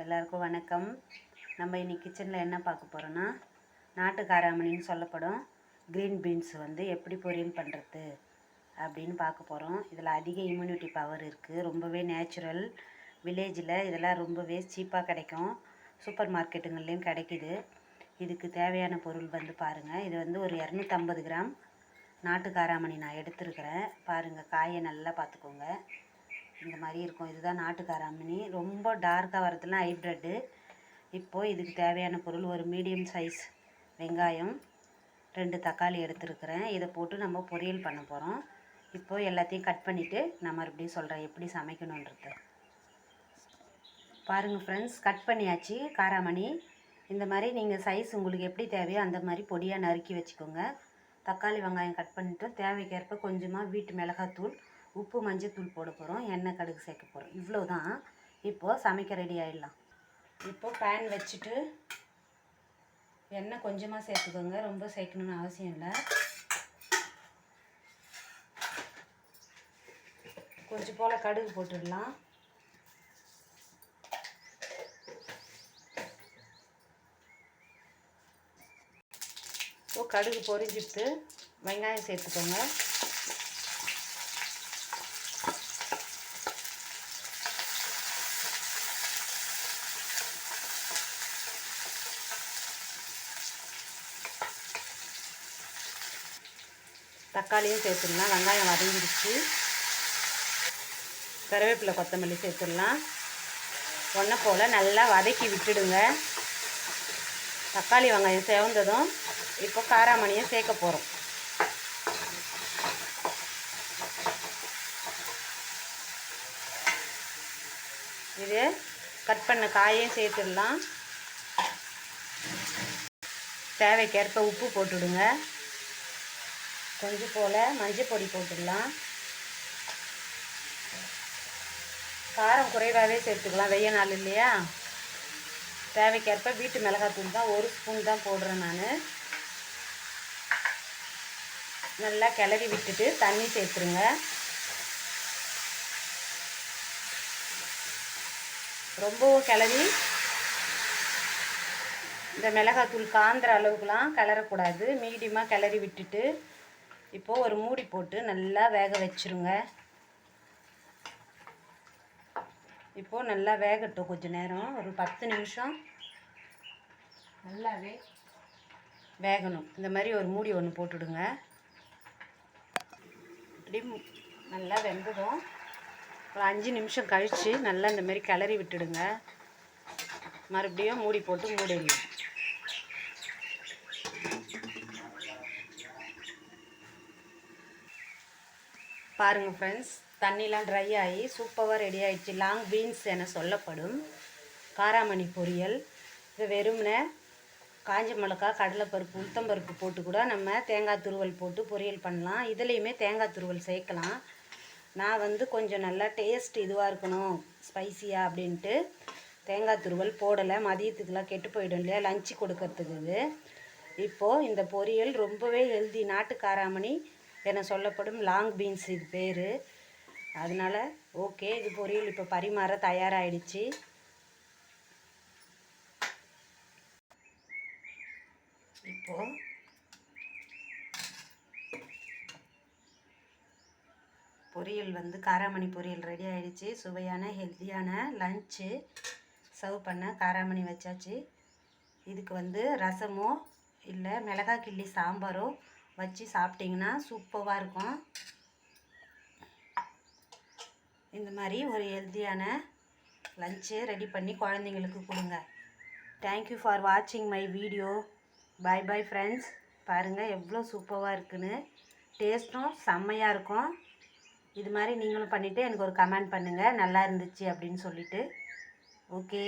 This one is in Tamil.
எல்லாருக்கும் வணக்கம். நம்ம இன்னைக்கு கிச்சனில் என்ன பார்க்க போகிறோன்னா நாட்டு காராமணின்னு சொல்லப்படும். க்ரீன் பீன்ஸ் வந்து எப்படி பொரியல் பண்ணுறது அப்படின்னு பார்க்க போகிறோம் இதில் அதிக இம்யூனிட்டி பவர் இருக்குது ரொம்பவே நேச்சுரல் வில்லேஜில் இதெல்லாம் ரொம்பவே சீப்பாக கிடைக்கும். சூப்பர் மார்க்கெட்டுங்கள்லேயும் கிடைக்கிது. இதுக்கு தேவையான பொருள் வந்து பாருங்கள் இது வந்து ஒரு இரநூத்தம்பது கிராம். நாட்டு காராமணி நான் எடுத்துருக்கிறேன். பாருங்கள் காயை நல்லா பார்த்துக்கோங்க. இந்த மாதிரி இருக்கும். இதுதான் நாட்டுக்காராமணி ரொம்ப டார்க்காக வரதுலாம் ஹைப்ரிட்டு இப்போது இதுக்கு தேவையான பொருள் ஒரு மீடியம் சைஸ் வெங்காயம் ரெண்டு தக்காளி எடுத்துருக்கிறேன். இதை போட்டு நம்ம பொரியல் பண்ண போகிறோம் இப்போது எல்லாத்தையும் கட் பண்ணிவிட்டு நான் மறுபடியும் சொல்கிறேன் எப்படி சமைக்கணுன்றது பாருங்கள் ஃப்ரெண்ட்ஸ் கட் பண்ணியாச்சு காராமணி. இந்த மாதிரி நீங்கள் சைஸ் உங்களுக்கு எப்படி தேவையோ அந்த மாதிரி பொடியாக நறுக்கி வச்சுக்கோங்க. தக்காளி வெங்காயம் கட் பண்ணிவிட்டு தேவைக்கேற்ப கொஞ்சமாக வீட்டு மிளகாத்தூள் உப்பு மஞ்சத்தூள் போட போகிறோம் எண்ணெய் கடுகு சேர்க்க போகிறோம் இவ்வளோ தான் இப்போது சமைக்க ரெடி ஆகிடலாம் இப்போது பேன் வச்சுட்டு எண்ணெய் கொஞ்சமாக சேர்த்துக்கோங்க. ரொம்ப சேர்க்கணுன்னு அவசியம் இல்லை. கொஞ்சம் போல் கடுகு போட்டுடலாம். இப்போ கடுகு பொரிஞ்சிட்டு வெங்காயம் சேர்த்துக்கோங்க. தக்காளியும் சேர்த்துடலாம். வெங்காயம் வதங்கிடுச்சு. கருவேப்பிலை கொத்தமல்லி சேர்த்துடலாம். ஒன்றை போல் நல்லா வதக்கி விட்டுடுங்க. தக்காளி வெங்காயம் சேவந்ததும் இப்போ காராமணியை சேர்க்க போகிறோம் இது கட் பண்ண காயையும் சேர்த்துடலாம். தேவைக்கேற்ப உப்பு போட்டுடுங்க. கொஞ்சம் போல் மஞ்சள் பொடி போட்டுடலாம். காரம் குறைவாகவே சேர்த்துக்கலாம். வெய்ய நாள் இல்லையா? தேவைக்கேற்ப வீட்டு மிளகாத்தூள் தான் ஒரு ஸ்பூன் தான் போடுறேன் நான். நல்லா கிளறி விட்டுட்டு தண்ணி சேர்த்துருங்க. ரொம்பவும் கிளறி இந்த மிளகாத்தூள் காந்துற அளவுக்குலாம் கிளறக்கூடாது. மீடியமாக கிளறி விட்டுட்டு இப்போது ஒரு மூடி போட்டு நல்லா வேக வச்சுருங்க. இப்போது நல்லா வேகட்டும் கொஞ்சம் நேரம். ஒரு பத்து நிமிஷம் நல்லாவே வேகணும். இந்த மாதிரி ஒரு மூடி ஒன்று போட்டுடுங்க. இப்படி நல்லா வெந்ததும் ஒரு அஞ்சு நிமிஷம் கழித்து நல்லா இந்த மாதிரி கிளறி விட்டுடுங்க. மறுபடியும் மூடி போட்டு மூடிடணும். பாருங்கள் ஃப்ரெண்ட்ஸ் தண்ணிலாம் ட்ரை ஆகி சூப்பராக ரெடி ஆகிடுச்சு லாங் பீன்ஸ் என சொல்லப்படும். காராமணி பொரியல். இது வெறும்னே காஞ்ச மிளகா கடலைப்பருப்பு உளுத்தம்பருப்பு போட்டு கூட நம்ம தேங்காய் துருவல் போட்டு பொரியல் பண்ணலாம். இதுலேயுமே தேங்காய் துருவல் சேர்க்கலாம். நான் வந்து கொஞ்சம் நல்லா டேஸ்ட் இதுவாக இருக்கணும். ஸ்பைசியாக அப்படின்ட்டு தேங்காய் துருவல் போடலை. மதியத்துக்குலாம் கெட்டு போயிடும் இல்லையா? லஞ்சு கொடுக்கறதுக்கு இது. இப்போது இந்த பொரியல் ரொம்பவே ஹெல்தி நாட்டு காராமணி என சொல்லப்படும் லாங் பீன்ஸ் இது பேர். அதனால் ஓகே இது பொரியல் இப்போ பரிமாற தயாராகிடுச்சு இப்போது பொரியல் வந்து காராமணி பொரியல் ரெடி ஆகிடுச்சு சுவையான ஹெல்த்தியான லஞ்சு சர்வ் பண்ண காராமணி வச்சாச்சு. இதுக்கு வந்து ரசமோ இல்லை மிளகா கிள்ளி சாம்பாரோ வச்சு சாப்பிட்டிங்கன்னா சூப்பராக இருக்கும். இந்த மாதிரி ஒரு ஹெல்த்தியான லஞ்சு ரெடி பண்ணி குழந்தைங்களுக்கு கொடுங்க. தேங்க்யூ ஃபார் வாட்சிங் my video bye bye friends பாருங்கள் எவ்வளோ சூப்பராக இருக்குன்னு. டேஸ்ட்டும் செம்மையாக இருக்கும். இது மாதிரி நீங்களும் பண்ணிவிட்டு எனக்கு ஒரு கமெண்ட் பண்ணுங்கள் நல்லா இருந்துச்சு அப்படின்னு சொல்லிட்டு. ஓகே